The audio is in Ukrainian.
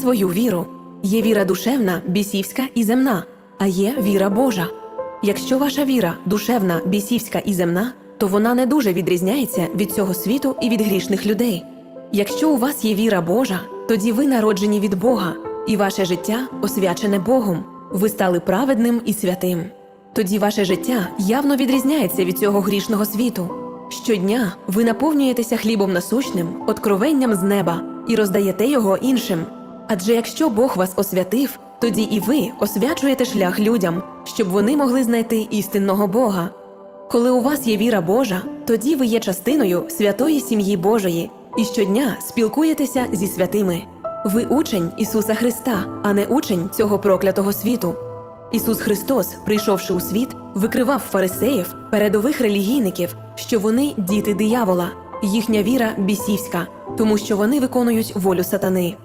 свою віру. Є віра душевна, бісівська і земна, а є віра Божа. Якщо ваша віра душевна, бісівська і земна, то вона не дуже відрізняється від цього світу і від грішних людей. Якщо у вас є віра Божа, тоді ви народжені від Бога, і ваше життя освячене Богом. Ви стали праведним і святим. Тоді ваше життя явно відрізняється від цього грішного світу. Щодня ви наповнюєтеся хлібом насущним, откровенням з неба і роздаєте його іншим. Адже якщо Бог вас освятив, тоді і ви освячуєте шлях людям, щоб вони могли знайти істинного Бога. Коли у вас є віра Божа, тоді ви є частиною святої сім'ї Божої і щодня спілкуєтеся зі святими. Ви учень Ісуса Христа, а не учень цього проклятого світу. Ісус Христос, прийшовши у світ, викривав фарисеїв, передових релігійників, що вони діти диявола, їхня віра бісівська, тому що вони виконують волю сатани.